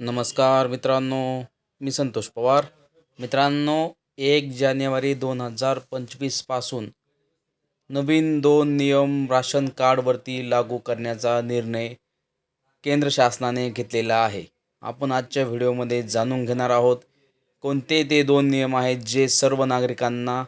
नमस्कार मित्रांनो मी संतोष पवार. मित्रांनो एक जानेवारी दोन हजार पंचवीसपासून नवीन दोन नियम राशन कार्डवरती लागू करण्याचा निर्णय केंद्र शासनाने घेतलेला आहे. आपण आजच्या व्हिडिओमध्ये जाणून घेणार आहोत कोणते ते दोन नियम आहेत जे सर्व नागरिकांना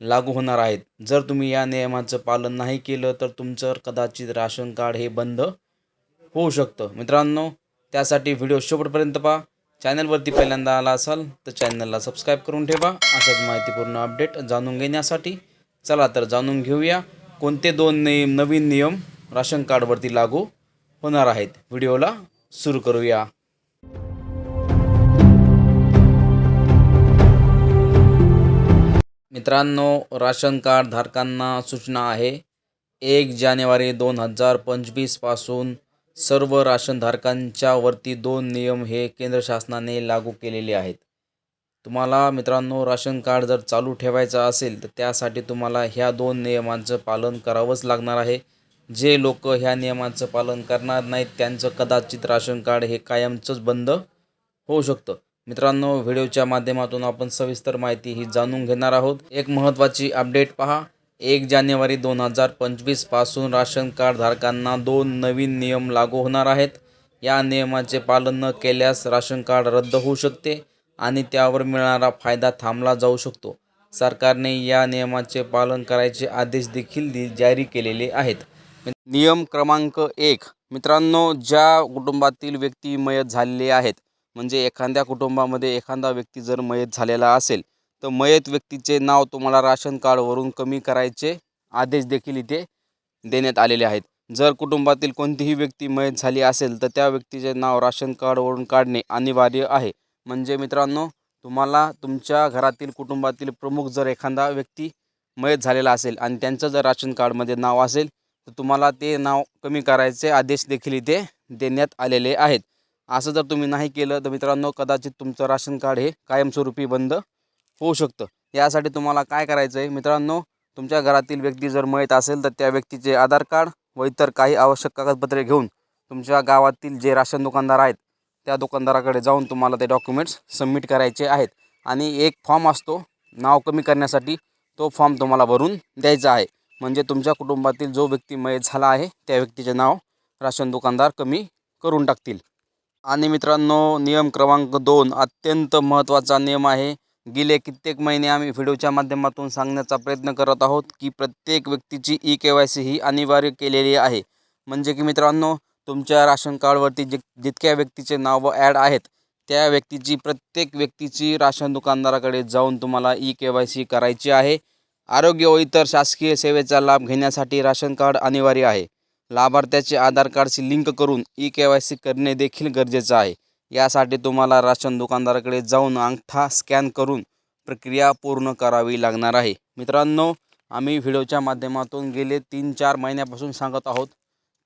लागू होणार आहेत. जर तुम्ही या नियमाचं पालन नाही केलं तर तुमचं कदाचित राशन कार्ड हे बंद होऊ शकतं. मित्रांनो त्यासाठी व्हिडिओ शेवटपर्यंत पहा. चॅनलवरती पहिल्यांदा आला असाल तर चॅनलला सबस्क्राईब करून ठेवा. अशाच माहितीपूर्ण अपडेट जाणून घेण्यासाठी. चला तर जाणून घेऊया. कोणते दोन नियम नवीन नियम राशन कार्डवरती लागू होणार आहेत? व्हिडिओला सुरू करूया. मित्रांनो राशन कार्ड धारकांना सूचना आहे. एक जानेवारी दोन हजार पंचवीसपासून सर्व राशनधारकांच्या वरती दोन नियम हे केंद्र शासनाने लागू केलेले आहेत. तुम्हाला मित्रांनो राशन कार्ड जर चालू ठेवायचं असेल तर त्यासाठी तुम्हाला ह्या दोन नियमांचं पालन करावंच लागणार आहे. जे लोक ह्या नियमांचं पालन करणार नाहीत त्यांचं कदाचित राशन कार्ड हे कायमचंच बंद होऊ शकतं. मित्रांनो व्हिडिओच्या माध्यमातून आपण सविस्तर माहिती ही जाणून घेणार आहोत. एक महत्त्वाची अपडेट पहा. एक जानेवारी दोन हजार पंचवीसपासून राशन कार्डधारकांना दोन नवीन नियम लागू होणार आहेत. या नियमाचे पालन न केल्यास राशन कार्ड रद्द होऊ शकते आणि त्यावर मिळणारा फायदा थांबला जाऊ शकतो. सरकारने या नियमाचे पालन करायचे आदेश देखील दि जारी केलेले आहेत. नियम क्रमांक एक. मित्रांनो ज्या कुटुंबातील व्यक्ती मयत झालेले आहेत म्हणजे एखाद्या कुटुंबामध्ये एखादा व्यक्ती जर मयत झालेला असेल तर मयत व्यक्तीचे नाव तुम्हाला राशन कार्डवरून कमी करायचे आदेश देखील इथे देण्यात आलेले आहेत. जर कुटुंबातील कोणतीही व्यक्ती मयत झाली असेल तर त्या व्यक्तीचे नाव राशन कार्डवरून काढणे अनिवार्य आहे. म्हणजे मित्रांनो तुम्हाला तुमच्या घरातील कुटुंबातील प्रमुख जर एखादा व्यक्ती मयत झालेला असेल आणि त्यांचं जर राशन कार्डमध्ये नाव असेल तर तुम्हाला ते नाव कमी करायचे आदेश देखील इथे देण्यात आलेले आहेत. असं जर तुम्ही नाही केलं तर मित्रांनो कदाचित तुमचं राशन कार्ड हे कायमस्वरूपी बंद होऊ शकतं. यासाठी तुम्हाला काय करायचं आहे मित्रांनो तुमच्या घरातील व्यक्ती जर मयत असेल तर त्या व्यक्तीचे आधार कार्ड व इतर काही आवश्यक कागदपत्रे घेऊन तुमच्या गावातील जे राशन दुकानदार आहेत त्या दुकानदाराकडे जाऊन तुम्हाला ते डॉक्युमेंट्स सबमिट करायचे आहेत. आणि एक फॉर्म असतो नाव कमी करण्यासाठी तो फॉर्म तुम्हाला भरून द्यायचा आहे. म्हणजे तुमच्या कुटुंबातील जो व्यक्ती मयत झाला आहे त्या व्यक्तीचे नाव राशन दुकानदार कमी करून टाकतील. आणि मित्रांनो नियम क्रमांक दोन अत्यंत महत्त्वाचा नियम आहे. गेले कित्येक महिने आम्ही व्हिडिओच्या माध्यमातून सांगण्याचा प्रयत्न करत आहोत की प्रत्येक व्यक्तीची ई के वाय सी ही अनिवार्य केलेली आहे. म्हणजे की मित्रांनो तुमच्या राशन कार्डवरती जे जितक्या व्यक्तीचे नावं ॲड आहेत त्या व्यक्तीची प्रत्येक व्यक्तीची राशन दुकानदाराकडे जाऊन तुम्हाला ई के वाय सी करायची आहे. आरोग्य व इतर शासकीय सेवेचा लाभ घेण्यासाठी राशन कार्ड अनिवार्य आहे. लाभार्थ्याचे आधार कार्डशी लिंक करून ई के वाय सी करणे देखील गरजेचं आहे. यासाठी तुम्हाला राशन दुकानदाराकडे जाऊन अंगठा स्कॅन करून प्रक्रिया पूर्ण करावी लागणार आहे. मित्रांनो आम्ही व्हिडिओच्या माध्यमातून गेले तीन चार महिन्यापासून सांगत आहोत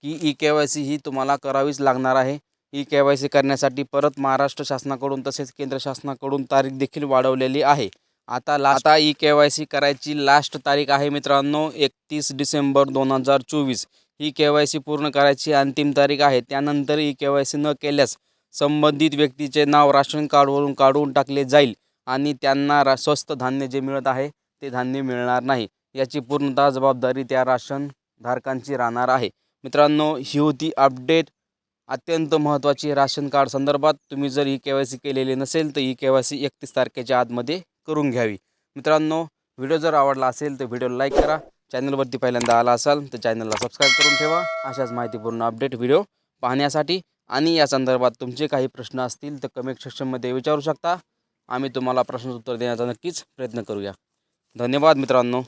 की ई के वाय सी ही तुम्हाला करावीच लागणार आहे. ई के वाय सी करण्यासाठी परत महाराष्ट्र शासनाकडून तसेच केंद्र शासनाकडून तारीख देखील वाढवलेली आहे. आता ला आता ई के वाय सी करायची लास्ट तारीख आहे मित्रांनो एकतीस डिसेंबर दोन हजार चोवीस. ही के वाय सी पूर्ण करायची अंतिम तारीख आहे. त्यानंतर ई के वाय सी न केल्यास संबंधित व्यक्तीचे नाव राशन कार्डवरून काढून टाकले जाईल आणि त्यांना रा स्वस्त धान्य जे मिळत आहे ते धान्य मिळणार नाही. याची पूर्णतः जबाबदारी त्या राशन धारकांची राहणार आहे. मित्रांनो ही होती अपडेट अत्यंत महत्त्वाची राशन कार्ड संदर्भात. तुम्ही जर ई के वाय सी केलेली नसेल तर ई के वाय सी एकतीस तारखेच्या आतमध्ये करून घ्यावी. मित्रांनो व्हिडिओ जर आवडला असेल तर व्हिडिओला लाईक करा. चॅनलवरती पहिल्यांदा आला असाल तर चॅनलला सबस्क्राईब करून ठेवा. अशाच माहितीपूर्ण अपडेट व्हिडिओ पाहण्यासाठी आणि या संदर्भात तुमचे काही प्रश्न असतील तर कमेंट सेक्शनमध्ये विचारू शकता. आम्ही तुम्हाला प्रश्न उत्तर देण्याचा नक्कीच प्रयत्न करूया. धन्यवाद मित्रांनो.